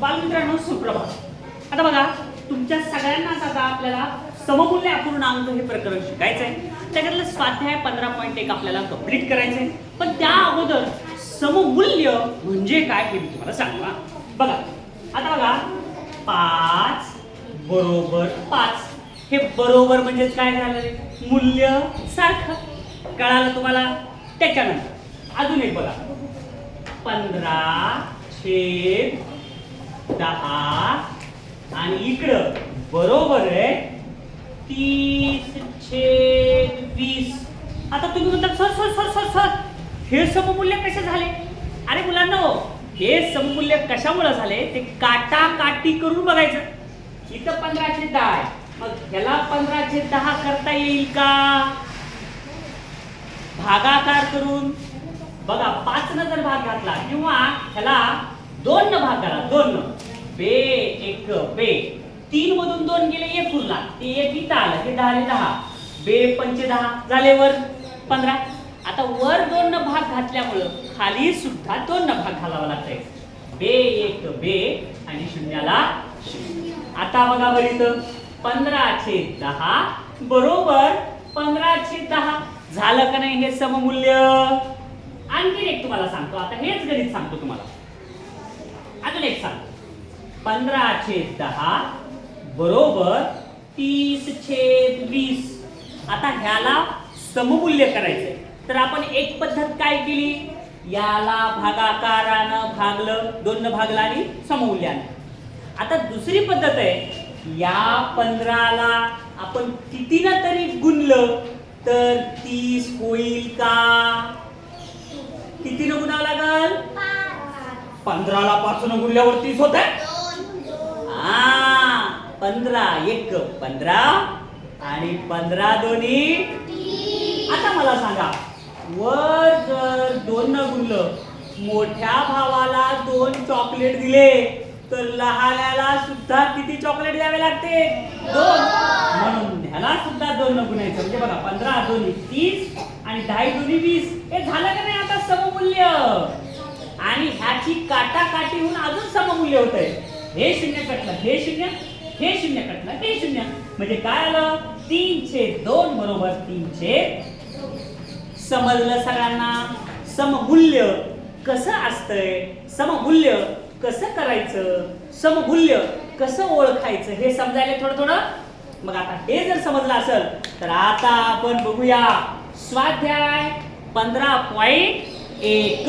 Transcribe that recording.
बालमित्रांनो सुप्रभात. आता बघा तुमच्या सगळ्यांनाच आता आपल्याला सममूल्य अपूर्णांक हे प्रकरण शिकायचं आहे त्याच्यातलं स्वाध्याय पंधरा पॉईंट एक आपल्याला कंप्लीट करायचं आहे पण त्या अगोदर सममूल्य म्हणजे काय हे मी तुम्हाला सांगू बघा आता बघा पाच बरोबर पाच. हे बरोबर म्हणजेच काय झालं मूल्य सारखं. कळालं तुम्हाला? त्याच्यानंतर अजून एक बघा. पंधरा छेद दहा आणि इकडं बरोबर आहे तीस छेद वीस. आता तुम्ही म्हणता sir sir sir sir sir हे सममूल्य कसे झाले? अरे मुलांनो हे सममूल्य कशामुळे झाले? ते काटा काटी करून बघायचं. इथं पंधराशे दहा आहे. मग ह्याला पंधराशे दहा करता येईल का? भागाकार करून. बघा पाच न जर भाग घातला किंवा ह्याला दोन न भाग करा दोन न. बे एक बे. तीन मधून दोन गेले एक उरला ते एक इथं आलं ते दहा दहा. बे पंचे दहा. झाले वर? पंधरा. आता वर दोन न भाग घातल्यामुळं खाली सुद्धा दोन न भाग घालावा लागतंय. बे एक बे आणि शून्याला शून्य. आता बघा बरं इथं. पंधराशे दहा बरोबर पंधराशे दहा. झालं का नाही हे सममूल्य? आणखी एक तुम्हाला सांगतो. आता हेच गणित सांगतो तुम्हाला. अजून एक सांगतो. पंधराशे दहा बरोबर तीस छेद वीस. आता ह्याला सममूल्य करायचंय. तर आपण एक पद्धत काय केली? याला भागाकारानं भागलं दोन भागलं आणि सममूल्यानं. आता दुसरी पद्धत आहे या पंधराला आपण कितीनं तरी गुणलं तर तीस होईल का? कितीनं गुणावं लागल? पंधराला पाचनं गुणल्यावर तीस होत हा पंधरा एक पंधरा आणि पंधरा दोन्ही. आता मला सांगा वर जर दोन न गुणलं मोठ्या भावाला दोन चॉकलेट दिले तर लहानाला सुद्धा किती चॉकलेट द्यावे लागते? दोन. म्हणून ह्याला सुद्धा दोन न गुणायचं. म्हणजे बघा पंधरा दोन्ही तीस आणि दहा दोन्ही वीस. हे झालं का नाही आता सममूल्य? आणि ह्याची काटा काटी होऊन अजून सममूल्य होत आहे हे शून्य कटलं हे शून्य. हे शून्य कटलं हे शून्य. म्हणजे काय आलं? तीनशे दोन बरोबर तीनशे समजलं सगळ्यांना? सममूल्य कसं असतंय? सममूल्य कसं करायचं? सममूल्य कसं ओळखायचं? हे समजायला थोडं थोडं. मग आता हे जर समजलं असेल तर आता आपण बघूया. स्वाध्याय पंधरा पॉईंट एक.